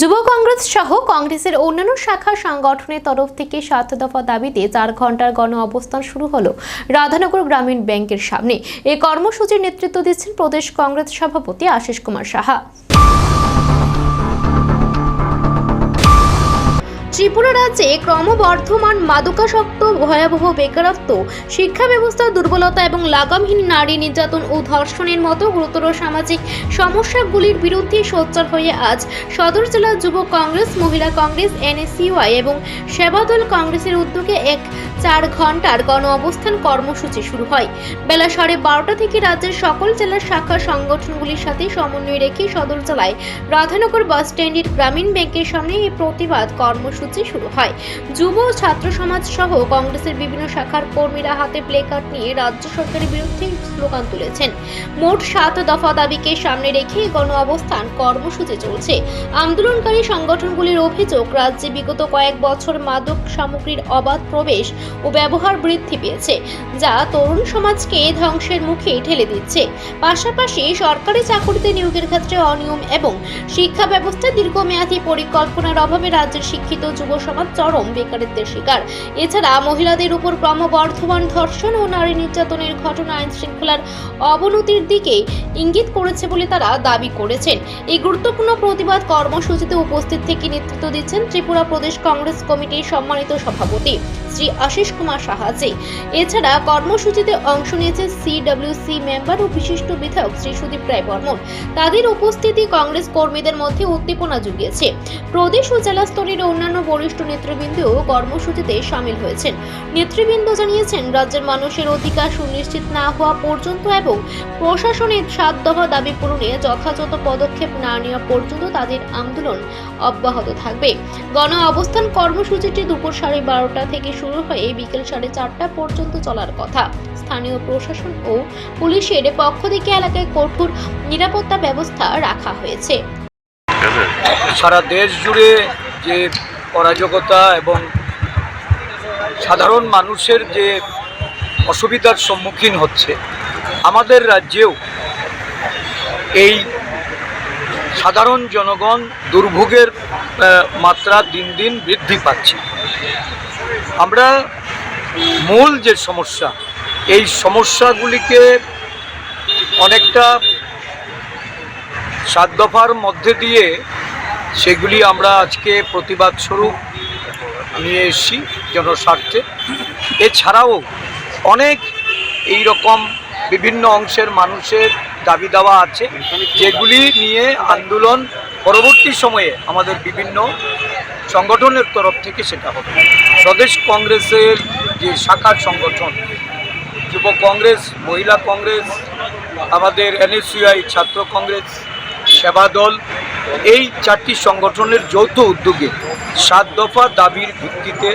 যুব কংগ্রেস সহ কংগ্রেসের অন্যান্য শাখা সংগঠনের তরফ থেকে সাত দফা দাবিতে চার ঘণ্টার গণ অবস্থান শুরু হলো রাধানগর গ্রামীণ ব্যাংকের সামনে। এই কর্মসূচির নেতৃত্ব দিচ্ছেন প্রদেশ কংগ্রেস সভাপতি আশিস কুমার সাহা। ত্রিপুরা রাজ্যে ক্রমবর্ধমান মাদকাসক্ত ভয়াবহ বেকারত্ব, শিক্ষা ব্যবস্থার দুর্বলতা এবং লাগামহীন নারী নির্যাতন ও ধর্ষণের মতো গুরুতর সামাজিক সমস্যাগুলির বিরুদ্ধে সোচ্চার হয়ে আজ সদর জেলা যুব কংগ্রেস, মহিলা কংগ্রেস, এনএসইউআই এবং সেবাদল কংগ্রেসের উদ্যোগে এক চার ঘণ্টার গণ অবস্থান কর্মসূচি শুরু হয়। বেলা সাড়ে বারোটা থেকে রাজ্যের সকল জেলার শাখা সংগঠনগুলির সাথে সমন্বয় রেখে সদর জেলায় রাধানগর বাস স্ট্যান্ডের গ্রামীণ ব্যাংকের সামনে এই প্রতিবাদ কর্মসূচি শুরু হয়। যুব ছাত্র সমাজ সহ কংগ্রেসের বিভিন্ন শাখার কর্মীরা হাতে প্লেকার্ড নিয়ে রাজ্য সরকারের বিরুদ্ধে স্লোগান তুলেছেন। মোট সাত দফা দাবিকে সামনে রেখে গণ অবস্থান কর্মসূচি চলছে। আন্দোলনকারী সংগঠনগুলির অভিযোগ, রাজ্যে বিগত কয়েক বছর মাদক সামগ্রীর অবাধ প্রবেশ ও ব্যবহার বৃদ্ধি পেয়েছে, যা তরুণ সমাজকে ধ্বংসের মুখে ঠেলে দিচ্ছে। পাশাপাশি সরকারি চাকরিতে নিয়োগের ক্ষেত্রে অনিয়ম এবং শিক্ষা ব্যবস্থায় দীর্ঘমেয়াদী পরিকল্পনার অভাবে রাজ্যের শিক্ষিত যুব সমাজ চরম বেকারত্বের শিকার। এছাড়া মহিলাদের উপর ক্রমবর্ধমান ধর্ষণ ও নারী নির্যাতনের ঘটনা আইন শৃঙ্খলার অবনতির দিকে ইঙ্গিত করেছে বলে তারা দাবি করেছেন। এই গুরুত্বপূর্ণ প্রতিবাদ কর্মসূচিতে উপস্থিত থেকে নেতৃত্ব দিচ্ছেন ত্রিপুরা প্রদেশ কংগ্রেস কমিটির সম্মানিত সভাপতি শ্রী আশিস কুমার সাহাজি এছাড়া কর্মসূচিতে অংশ নিয়েছে সিডব্লিউসি মেম্বার ও বিশিষ্ট বিধায়ক শ্রী সুদীপ রায় বর্মন। তাদের উপস্থিতি কংগ্রেস কর্মীদের মধ্যে উদ্দীপনা জুগিয়েছে। প্রদেশ ও জেলা স্তরের অন্যান্য বরিষ্ঠ নেতৃবৃন্দও কর্মসূচিতে সামিল হয়েছেন। নেতৃবৃন্দ জানিয়েছেন, রাজ্যের মানুষের অধিকার সুনিশ্চিত না হওয়া পর্যন্ত এবং প্রশাসনের সাত দফা দাবি পূরণে যথাযথ পদক্ষেপ না নেওয়া পর্যন্ত তাদের আন্দোলন অব্যাহত থাকবে। গণ অবস্থান কর্মসূচিটি দুপুর সাড়ে বারোটা থেকে শুরু হয়ে বিকেল সাড়ে চারটা পর্যন্ত চলার কথা। স্থানীয় প্রশাসন ও পুলিশের পক্ষ থেকে এলাকায় কঠোর নিরাপত্তা ব্যবস্থা রাখা হয়েছে। সারা দেশ জুড়ে যে অরাজকতা এবং সাধারণ মানুষের যে অসুবিধার সম্মুখীন হচ্ছে, আমাদের রাজ্যেও এই সাধারণ জনগণ দুর্ভোগের মাত্রা দিন দিন বৃদ্ধি পাচ্ছে। আমরা মূল যে সমস্যা, এই সমস্যাগুলিকে অনেকটা সাত দফার মধ্যে দিয়ে সেগুলি আমরা আজকে প্রতিবাদ স্বরূপ নিয়ে এসেছি জনস্বার্থে। এছাড়াও অনেক এই রকম বিভিন্ন অংশের মানুষের দাবি দাওয়া আছে, যেগুলি নিয়ে আন্দোলন পরবর্তী সময়ে আমাদের বিভিন্ন সংগঠনের তরফ থেকে সেটা হবে। স্বদেশ কংগ্রেসের যে শাখা সংগঠন, যুব কংগ্রেস, মহিলা কংগ্রেস, আমাদের এনএসইউআই ছাত্র কংগ্রেস, সেবা দল এই চারটি সংগঠনের যৌথ উদ্যোগে সাত দফা দাবির ভিত্তিতে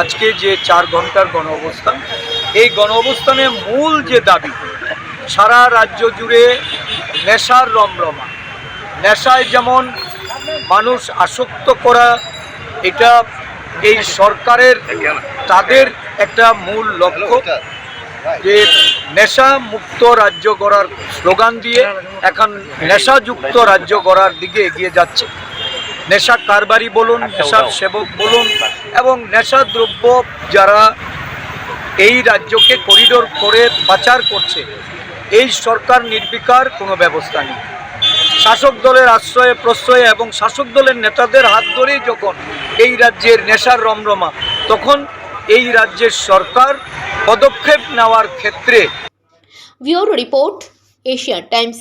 আজকে যে চার ঘণ্টার গণ অবস্থান এই গণ অবস্থানের মূল যে দাবি, সারা রাজ্য জুড়ে নেশার রমরমা। নেশায় যেমন মানুষ আসক্ত করা, এটা এই সরকারের, তাদের একটা মূল লক্ষ্য। যে নেশা মুক্ত রাজ্য গড়ার স্লোগান দিয়ে এখন নেশাযুক্ত রাজ্য গড়ার দিকে এগিয়ে যাচ্ছে। নেশা কারবারি বলুন নেশার সেবক বলুন এবং নেশা দ্রব্য যারা এই রাজ্যকে করিডোর করে পাচার করছে, এই সরকার নির্বিকার কোনো ব্যবস্থা নেই। শাসক দলের আশ্রয়ে, প্রশ্রয়ে এবং শাসক দলের নেতাদের হাত ধরেই যখন এই রাজ্যের নেশার রমরমা, তখন এই রাজ্যের সরকার পদক্ষেপ নেওয়ার ক্ষেত্রে। Bureau report Asia Times.